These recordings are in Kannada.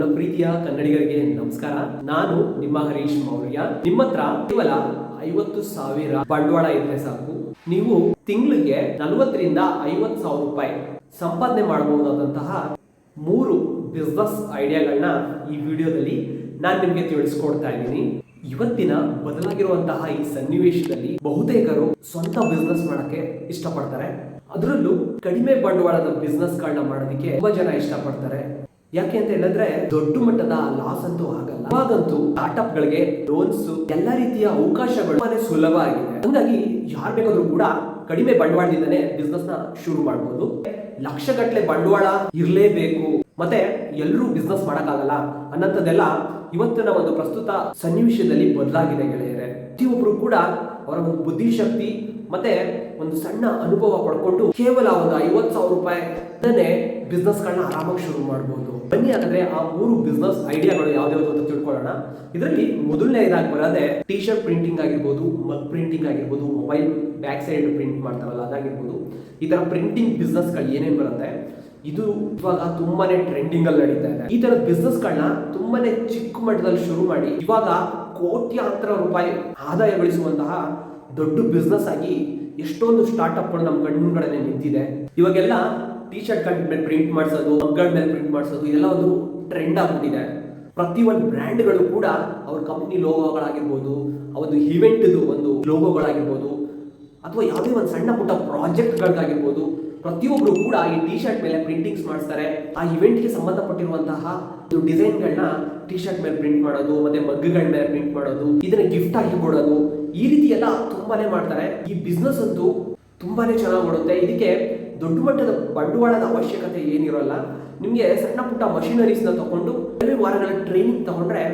ನನ್ನ ಪ್ರೀತಿಯ ಕನ್ನಡಿಗರಿಗೆ ನಮಸ್ಕಾರ. ನಾನು ನಿಮ್ಮ ಹರೀಶ್ ಮೌರ್ಯ. ನಿಮ್ಮ ಹತ್ರ ಕೇವಲ ಐವತ್ತು ಸಾವಿರ ಬಂಡವಾಳ ಇದ್ರೆ ಸಾಕು. ನೀವು ತಿಂಗಳಿಗೆ ನಲವತ್ತರಿಂದ ಐವತ್ತು ಸಾವಿರ ರೂಪಾಯಿ ಸಂಪಾದನೆ ಮಾಡಬಹುದಾದಂತಹ ಮೂರು ಬಿಸ್ನೆಸ್ ಐಡಿಯಾಗಳನ್ನ ಈ ವಿಡಿಯೋದಲ್ಲಿ ನಾನು ನಿಮಗೆ ತಿಳಿಸ್ಕೊಡ್ತಾ ಇದ್ದೀನಿ. ಇವತ್ತಿನ ಬದಲಾಗಿರುವಂತಹ ಈ ಸನ್ನಿವೇಶದಲ್ಲಿ ಬಹುತೇಕರು ಸ್ವಂತ ಬಿಸ್ನೆಸ್ ಮಾಡಕ್ಕೆ ಇಷ್ಟಪಡ್ತಾರೆ. ಅದರಲ್ಲೂ ಕಡಿಮೆ ಬಂಡವಾಳದ ಬಿಸ್ನೆಸ್ ಗಳನ್ನ ಮಾಡೋದಕ್ಕೆ ತುಂಬಾ ಜನ ಇಷ್ಟಪಡ್ತಾರೆ. ಯಾಕೆ ಅಂತ ಹೇಳಿದ್ರೆ ದೊಡ್ಡ ಮಟ್ಟದ ಲಾಸ್ ಅಂತೂ ಆಗಲ್ಲ. ಅವಾಗಂತೂ ಸ್ಟಾರ್ಟ್ಅಪ್ ಗಳಿಗೆ ಲೋನ್ಸ್ ಎಲ್ಲ ರೀತಿಯ ಅವಕಾಶಗಳು ಸುಲಭ ಆಗಿದೆ ಹಂಗಾಗಿ ಯಾರು ಬೇಕಾದ್ರೂ ಕೂಡ ಕಡಿಮೆ ಬಂಡವಾಳದಿಂದನೇ ಬಿಸ್ನೆಸ್ನ ಶುರು ಮಾಡಬಹುದು ಲಕ್ಷಗಟ್ಟಲೆ ಬಂಡವಾಳ ಇರಲೇಬೇಕು. ಮತ್ತೆ ಎಲ್ಲರೂ ಬಿಸ್ನೆಸ್ ಮಾಡಕ್ಕಾಗಲ್ಲ ಅನ್ನಂಥದ್ದೆಲ್ಲ ಇವತ್ತಿನ ಒಂದು ಪ್ರಸ್ತುತ ಸನ್ನಿವೇಶದಲ್ಲಿ ಬದಲಾಗಿದೆ ಗೆಳೆಯರೆ. ಪ್ರತಿಯೊಬ್ಬರು ಕೂಡ ಅವರ ಒಂದು ಬುದ್ಧಿಶಕ್ತಿ ಮತ್ತೆ ಒಂದು ಸಣ್ಣ ಅನುಭವ ಪಡ್ಕೊಂಡು ಕೇವಲ ಒಂದು ಐವತ್ತು ಸಾವಿರ ರೂಪಾಯಿ ಬಿಸ್ನೆಸ್ ಗಳನ್ನ ಆರಾಮಾಗಿ ಶುರು ಮಾಡಬಹುದು ಬನ್ನಿ ಹಾಗಾದ್ರೆ ಆ ಮೂರು ಬಿಸ್ನೆಸ್ ಐಡಿಯಾಗಳು ಯಾವ್ದಾವ್ದು ಅಂತ ತಿಳ್ಕೊಳ್ಳೋಣ. ಇದರಲ್ಲಿ ಮೊದಲನೇ ಇದಾಗಿ ಬರೋದೇ ಟಿ ಶರ್ಟ್ ಪ್ರಿಂಟಿಂಗ್ ಆಗಿರ್ಬೋದು ಮಗ್ ಪ್ರಿಂಟಿಂಗ್ ಆಗಿರ್ಬೋದು ಮೊಬೈಲ್ ಬ್ಯಾಕ್ ಸೈಡ್ ಪ್ರಿಂಟ್ ಮಾಡ್ತಾರಲ್ಲ, ಅದಾಗಿರ್ಬೋದು. ಈ ತರ ಪ್ರಿಂಟಿಂಗ್ ಬಿಸ್ನೆಸ್ಗಳು ಏನೇನ್ ಬರುತ್ತೆ? ಇದು ಇವಾಗ ತುಂಬಾನೇ ಟ್ರೆಂಡಿಂಗ್ ಅಲ್ಲಿ ನಡೀತಾ ಇದೆ. ಈ ತರ ಬಿಸ್ನೆಸ್ ಗಳನ್ನ ತುಂಬಾನೇ ಚಿಕ್ಕ ಮಟ್ಟದಲ್ಲಿ ಶುರು ಮಾಡಿ ಇವಾಗ ಕೋಟ್ಯಾಂತರ ರೂಪಾಯಿ ಆದಾಯ ಗಳಿಸುವಂತಹ ದೊಡ್ಡ ಬಿಸ್ನೆಸ್ ಆಗಿ ಎಷ್ಟೊಂದು ಸ್ಟಾರ್ಟ್ಅಪ್ಗಳು ನಮ್ಮ ಕಣ್ಣುಗಳೇ ನಿಂತಿದೆ. ಇವಾಗೆಲ್ಲ ಟಿ ಶರ್ಟ್ ಮೇಲೆ ಪ್ರಿಂಟ್ ಮಾಡಿಸೋದು ಮಗ್ಗಳ ಮೇಲೆ ಪ್ರಿಂಟ್ ಮಾಡಿಸೋದು, ಇದೆಲ್ಲ ಒಂದು ಟ್ರೆಂಡ್ ಆಗ್ಬಿಟ್ಟಿದೆ. ಒಂದು ಬ್ರ್ಯಾಂಡ್ಗಳು ಕೂಡ ಅವ್ರ ಕಂಪ್ನಿ ಲೋಗೋಗಳಾಗಿರ್ಬೋದು ಒಂದು ಇವೆಂಟ್ದು ಒಂದು ಲೋಗೋಗಳಾಗಿರ್ಬೋದು ಅಥವಾ ಯಾವುದೇ ಒಂದು ಸಣ್ಣ ಪುಟ್ಟ ಪ್ರಾಜೆಕ್ಟ್ಗಳಾಗಿರ್ಬೋದು ಪ್ರತಿಯೊಬ್ಬರು ಕೂಡ ಈ ಟಿ ಶರ್ಟ್ ಮೇಲೆ ಪ್ರಿಂಟಿಂಗ್ಸ್ ಮಾಡಿಸ್ತಾರೆ. ಆ ಇವೆಂಟ್ಗೆ ಸಂಬಂಧಪಟ್ಟಿರುವಂತಹ ಡಿಸೈನ್ಗಳನ್ನ ಟಿ ಶರ್ಟ್ ಮೇಲೆ ಪ್ರಿಂಟ್ ಮಾಡೋದು, ಮತ್ತೆ ಮಗ್ಗಗಳ ಮೇಲೆ ಪ್ರಿಂಟ್ ಮಾಡೋದು, ಇದನ್ನ ಗಿಫ್ಟ್ ಆಗಿ ಕೊಡೋದು ಈ ರೀತಿ ಎಲ್ಲ ತುಂಬಾನೇ ಮಾಡ್ತಾರೆ. ಈ ಬಿಸ್ನೆಸ್ ಅಂತೂ ತುಂಬಾನೇ ಚೆನ್ನಾಗಿ ಮಾಡುತ್ತೆ ಇದಕ್ಕೆ ದೊಡ್ಡ ಮಟ್ಟದ ಬಂಡವಾಳದ ಅವಶ್ಯಕತೆ ಏನಿರೋಲ್ಲ. ನಿಮಗೆ ಸಣ್ಣ ಪುಟ್ಟ ಮಷಿನರೀಸ್ನ ತಗೊಂಡು ಕೆಲವೇ ವಾರಗಳ ಟ್ರೈನಿಂಗ್ ತಗೊಂಡ್ರೆ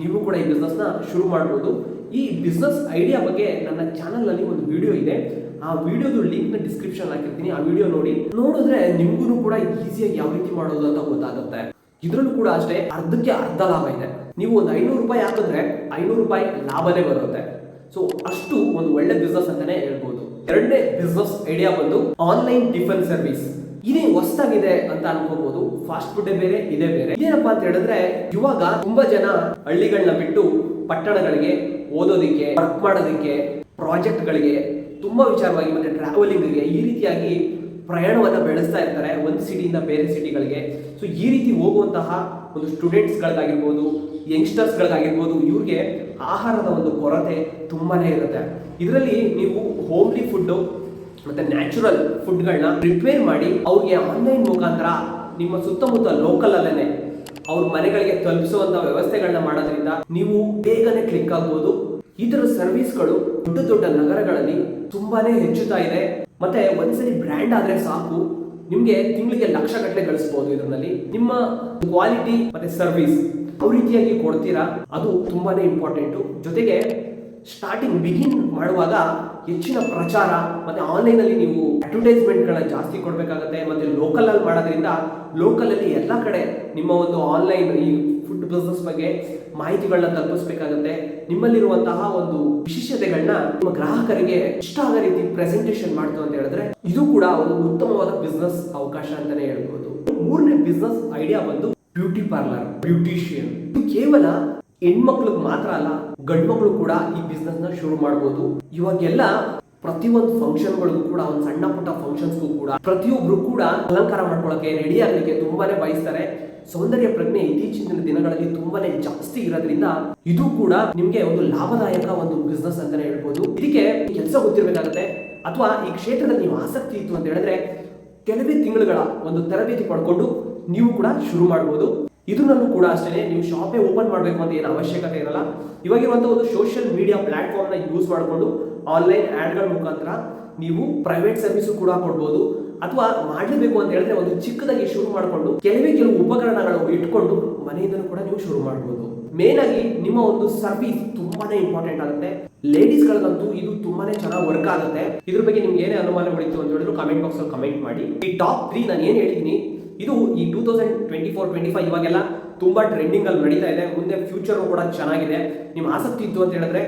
ನೀವು ಕೂಡ ಈ ಬಿಸ್ನೆಸ್ನ ಶುರು ಮಾಡ್ಬೋದು. ಈ ಬಿಸ್ನೆಸ್ ಐಡಿಯಾ ಬಗ್ಗೆ ನನ್ನ ಚಾನಲ್ನಲ್ಲಿ ಒಂದು ವಿಡಿಯೋ ಇದೆ. ಆ ವಿಡಿಯೋದು ಲಿಂಕ್ನ ಡಿಸ್ಕ್ರಿಪ್ಷನ್ ಹಾಕಿರ್ತೀನಿ. ಆ ವಿಡಿಯೋ ನೋಡಿ. ನೋಡಿದ್ರೆ ನಿಮಗೂ ಕೂಡ ಈಸಿಯಾಗಿ ಯಾವ ರೀತಿ ಮಾಡೋದು ಅಂತ ಗೊತ್ತಾಗುತ್ತೆ. ಇದ್ರಲ್ಲೂ ಕೂಡ ಅಷ್ಟೇ ಅರ್ಧಕ್ಕೆ ಅರ್ಧ ಲಾಭ ಇದೆ. ನೀವು ಒಂದು ಐನೂರು ರೂಪಾಯಿ ಹಾಕಿದ್ರೆ ಐನೂರು ರೂಪಾಯಿ ಲಾಭನೇ ಬರುತ್ತೆ. ಸೊ ಅಷ್ಟು ಒಂದು ಒಳ್ಳೆ ಬಿಸ್ನೆಸ್ ಅಂತಾನೆ ಹೇಳ್ಬೋದು. ಎರಡನೇ ಬಿಸ್ನೆಸ್ ಐಡಿಯಾ ಬಂದು ಆನ್ಲೈನ್ ಟಿಫನ್ ಸರ್ವಿಸ್ ಇದೇ ಹೊಸ್ತಾಗಿದೆ ಅಂತ ಅನ್ಕೋಬಹುದು ಫಾಸ್ಟ್ ಫುಡ್ ಬೇರೆ, ಇದೇ ಬೇರೆ. ಏನಪ್ಪಾ ಅಂತ ಹೇಳಿದ್ರೆ, ಇವಾಗ ತುಂಬಾ ಜನ ಹಳ್ಳಿಗಳನ್ನ ಬಿಟ್ಟು ಪಟ್ಟಣಗಳಿಗೆ ಓದೋದಿಕ್ಕೆ ವರ್ಕ್ ಮಾಡೋದಕ್ಕೆ ಪ್ರಾಜೆಕ್ಟ್ಗಳಿಗೆ ತುಂಬಾ ವಿಚಾರವಾಗಿ ಮತ್ತೆ ಟ್ರಾವೆಲಿಂಗ್ಗೆ ಈ ರೀತಿಯಾಗಿ ಪ್ರಯಾಣವನ್ನ ಬೆಳೆಸ್ತಾ ಇರ್ತಾರೆ. ಒಂದು ಸಿಟಿಯಿಂದ ಬೇರೆ ಸಿಟಿಗಳಿಗೆ ಸೊ ಈ ರೀತಿ ಹೋಗುವಂತಹ ಒಂದು ಸ್ಟೂಡೆಂಟ್ಸ್ಗಳಿಗಾಗಿರ್ಬೋದು ಯಂಗ್ಸ್ಟರ್ಸ್ಗಳಿಗಾಗಿರ್ಬೋದು ಇವ್ರಿಗೆ ಆಹಾರದ ಒಂದು ಕೊರತೆ ತುಂಬಾನೇ ಇರುತ್ತೆ. ಇದರಲ್ಲಿ ನೀವು ಹೋಮ್ಲಿ ಫುಡ್ಡು ಮತ್ತೆ ನ್ಯಾಚುರಲ್ ಫುಡ್ಗಳನ್ನ ಪ್ರಿಪೇರ್ ಮಾಡಿ ಅವ್ರಿಗೆ ಆನ್ಲೈನ್ ಮುಖಾಂತರ ನಿಮ್ಮ ಸುತ್ತಮುತ್ತ ಲೋಕಲಲ್ಲೇ ಅವ್ರ ಮನೆಗಳಿಗೆ ತಲುಪಿಸುವಂಥ ವ್ಯವಸ್ಥೆಗಳನ್ನ ಮಾಡೋದ್ರಿಂದ ನೀವು ಬೇಗನೆ ಕ್ಲಿಕ್ ಆಗ್ಬೋದು. ಈ ಥರ ಸರ್ವಿಸ್ಗಳು ದೊಡ್ಡ ದೊಡ್ಡ ನಗರಗಳಲ್ಲಿ ತುಂಬಾನೇ ಹೆಚ್ಚುತ್ತಾ ಇದೆ. ಮತ್ತೆ ಒಂದ್ಸರಿ ಬ್ರ್ಯಾಂಡ್ ಆದ್ರೆ ಸಾಕು. ನಿಮ್ಗೆ ತಿಂಗಳಿಗೆ ಲಕ್ಷ ಗಟ್ಟಲೆ ಗಳಿಸಬಹುದು ಇದರಲ್ಲಿ. ನಿಮ್ಮ ಕ್ವಾಲಿಟಿ ಮತ್ತೆ ಸರ್ವಿಸ್ ಯಾವ ರೀತಿಯಾಗಿ ಕೊಡ್ತೀರಾ? ಅದು ತುಂಬಾನೇ ಇಂಪಾರ್ಟೆಂಟು ಜೊತೆಗೆ ಸ್ಟಾರ್ಟಿಂಗ್ ಬಿಗಿನ್ ಮಾಡುವಾಗ ಹೆಚ್ಚಿನ ಪ್ರಚಾರ ಮತ್ತೆ ಆನ್ಲೈನ್ ಅಲ್ಲಿ ನೀವು ಅಡ್ವರ್ಟೈಸ್ಮೆಂಟ್ಗಳ ಜಾಸ್ತಿ ಕೊಡಬೇಕಾಗತ್ತೆ, ಮತ್ತೆ ಲೋಕಲ್ ಅಲ್ಲಿ ಮಾಡೋದ್ರಿಂದ ಲೋಕಲ್ ಅಲ್ಲಿ ಎಲ್ಲ ಕಡೆ ನಿಮ್ಮ ಒಂದು ಆನ್ಲೈನ್ ಈ ಫುಡ್ ಬಿಸ್ನೆಸ್ ಬಗ್ಗೆ ಮಾಹಿತಿಗಳನ್ನ ತಲುಪಿಸ್ಬೇಕಾಗತ್ತೆ. ನಿಮ್ಮಲ್ಲಿರುವಂತಹ ಒಂದು ವಿಶೇಷತೆಗಳನ್ನ ನಿಮ್ಮ ಗ್ರಾಹಕರಿಗೆ ಇಷ್ಟ ಆಗೋ ರೀತಿ ಪ್ರೆಸೆಂಟೇಷನ್ ಮಾಡ್ತು ಅಂತ ಹೇಳಿದ್ರೆ ಇದು ಕೂಡ ಒಂದು ಉತ್ತಮವಾದ ಬಿಸ್ನೆಸ್ ಅವಕಾಶ ಅಂತಾನೆ ಹೇಳ್ಬೋದು. ಮೂರನೇ ಬಿಸ್ನೆಸ್ ಐಡಿಯಾ ಬಂದು ಬ್ಯೂಟಿ ಪಾರ್ಲರ್ ಬ್ಯೂಟಿಷಿಯನ್ ಇದು ಕೇವಲ ಹೆಣ್ಮಕ್ಳಿಗೆ ಮಾತ್ರ ಅಲ್ಲ ಗಂಡು ಮಕ್ಕಳು ಕೂಡ ಈ ಬಿಸ್ನೆಸ್ನ ಶುರು ಮಾಡಬಹುದು ಇವಾಗೆಲ್ಲ ಪ್ರತಿಯೊಂದು ಫಂಕ್ಷನ್ಗಳಿಗೂ ಕೂಡ, ಒಂದು ಸಣ್ಣ ಪುಟ್ಟ ಫಂಕ್ಷನ್ಸ್ಗೂ ಕೂಡ ಪ್ರತಿಯೊಬ್ರು ಕೂಡ ಅಲಂಕಾರ ಮಾಡ್ಕೊಳಕ್ಕೆ ರೆಡಿ ಆಗ್ಲಿಕ್ಕೆ ತುಂಬಾನೇ ಬಯಸ್ತಾರೆ. ಸೌಂದರ್ಯ ಪ್ರಜ್ಞೆ ಇತ್ತೀಚಿನ ದಿನಗಳಲ್ಲಿ ತುಂಬಾನೇ ಜಾಸ್ತಿ ಇರೋದ್ರಿಂದ ಇದು ಕೂಡ ನಿಮ್ಗೆ ಒಂದು ಲಾಭದಾಯಕ ಒಂದು ಬಿಸ್ನೆಸ್ ಅಂತಾನೆ ಹೇಳ್ಬೋದು. ಇದಕ್ಕೆ ಕೆಲಸ ಗೊತ್ತಿರಬೇಕಾಗುತ್ತೆ. ಅಥವಾ ಈ ಕ್ಷೇತ್ರದಲ್ಲಿ ನೀವು ಆಸಕ್ತಿ ಇತ್ತು ಅಂತ ಹೇಳಿದ್ರೆ, ಕೆಲವೇ ತಿಂಗಳುಗಳ ಒಂದು ತರಬೇತಿ ಪಡ್ಕೊಂಡು ನೀವು ಕೂಡ ಶುರು ಮಾಡ್ಬೋದು. ಇದರಲ್ಲೂ ಕೂಡ ಅಷ್ಟೇ ನೀವು ಶಾಪೇ ಓಪನ್ ಮಾಡಬೇಕು ಅಂತ ಏನು ಅವಶ್ಯಕತೆ ಇರಲ್ಲ. ಇವಾಗಿರುವಂಥ ಒಂದು ಸೋಷಿಯಲ್ ಮೀಡಿಯಾ ಪ್ಲಾಟ್ಫಾರ್ಮ್ನ ಯೂಸ್ ಮಾಡಿಕೊಂಡು ಆನ್ಲೈನ್ ಆ್ಯಡ್ಗಳ ಮುಖಾಂತರ ನೀವು ಪ್ರೈವೇಟ್ ಸರ್ವಿಸು ಕೂಡ ಕೊಡ್ಬೋದು. ಅಥವಾ ಮಾಡಲೇಬೇಕು ಅಂತ ಹೇಳಿದ್ರೆ ಒಂದು ಚಿಕ್ಕದಾಗಿ ಶುರು ಮಾಡಿಕೊಂಡು ಕೆಲವೇ ಕೆಲವು ಉಪಕರಣಗಳು ಇಟ್ಕೊಂಡು ಮನೆಯಿಂದಲೂ ಕೂಡ ನೀವು ಶುರು ಮಾಡ್ಬೋದು. ಮೇನ್ ಆಗಿ ನಿಮ್ಮ ಒಂದು ಸರ್ವಿಸ್ ತುಂಬಾನೇ ಇಂಪಾರ್ಟೆಂಟ್ ಆಗುತ್ತೆ. ಲೇಡೀಸ್ ಗಳಿಗಂತೂ ಇದು ತುಂಬಾನೇ ಚೆನ್ನಾಗಿ ವರ್ಕ್ ಆಗುತ್ತೆ. ಇದ್ರ ಬಗ್ಗೆ ನಿಮ್ಗೆ ಏನೇ ಅನುಮಾನ ಅನುಮಾನಗಳಿತ್ತು ಅಂತ ಹೇಳಿದ್ರು ಕಮೆಂಟ್ ಬಾಕ್ಸ್ ಅಲ್ಲಿ ಕಮೆಂಟ್ ಮಾಡಿ. ಈ ಟಾಪ್ ತ್ರೀ ನಾನು ಏನ್ ಹೇಳಿದೀನಿ ಇದು ಈ two thousand twenty four twenty five ಇವಾಗೆಲ್ಲ ತುಂಬಾ ಟ್ರೆಂಡಿಂಗ್ ಅಲ್ಲಿ ನಡೀತಾ ಇದೆ. ಮುಂದೆ ಫ್ಯೂಚರ್ ಕೂಡ ಚೆನ್ನಾಗಿದೆ. ನಿಮ್ಮ ಆಸಕ್ತಿ ಇತ್ತು ಅಂತ ಹೇಳಿದ್ರೆ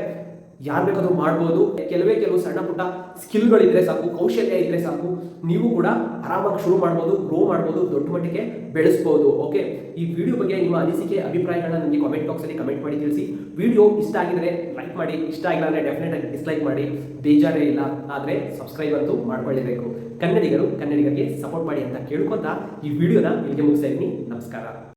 ಯಾರು ಬೇಕಾದ್ರೂ ಮಾಡ್ಬೋದು. ಕೆಲವೇ ಕೆಲವು ಸಣ್ಣ ಪುಟ್ಟ ಸ್ಕಿಲ್ಗಳಿದ್ರೆ ಸಾಕು, ಕೌಶಲ್ಯ ಇದ್ರೆ ಸಾಕು, ನೀವು ಕೂಡ ಆರಾಮಾಗಿ ಶುರು ಮಾಡ್ಬೋದು ಗ್ರೋ ಮಾಡ್ಬೋದು, ದೊಡ್ಡ ಮಟ್ಟಿಗೆ ಬೆಳೆಸ್ಬೋದು ಓಕೆ ಈ ವಿಡಿಯೋ ಬಗ್ಗೆ ನಿಮ್ಮ ಅನಿಸಿಕೆ, ಅಭಿಪ್ರಾಯಗಳನ್ನ ನನಗೆ ಕಾಮೆಂಟ್ ಬಾಕ್ಸಲ್ಲಿ ಕಮೆಂಟ್ ಮಾಡಿ ತಿಳಿಸಿ. ವಿಡಿಯೋ ಇಷ್ಟ ಆಗಿದ್ರೆ ಲೈಕ್ ಮಾಡಿ, ಇಷ್ಟ ಆಗಿಲ್ಲ ಅಂದರೆ ಡೆಫಿನೆಟ್ ಆಗಿ ಡಿಸ್ಲೈಕ್ ಮಾಡಿ, ಬೇಜಾರೇ ಇಲ್ಲ, ಆದರೆ ಸಬ್ಸ್ಕ್ರೈಬ್ ಅಂತೂ ಮಾಡ್ಕೊಳ್ಳೇಬೇಕು. ಕನ್ನಡಿಗರು ಕನ್ನಡಿಗರಿಗೆ ಸಪೋರ್ಟ್ ಮಾಡಿ ಅಂತ ಕೇಳ್ಕೊತಾ ಈ ವಿಡಿಯೋನ ಇಲ್ಲಿಗೆ ಮುಗಿಸ್ತಾ ಇದ್ದೀನಿ. ನಮಸ್ಕಾರ.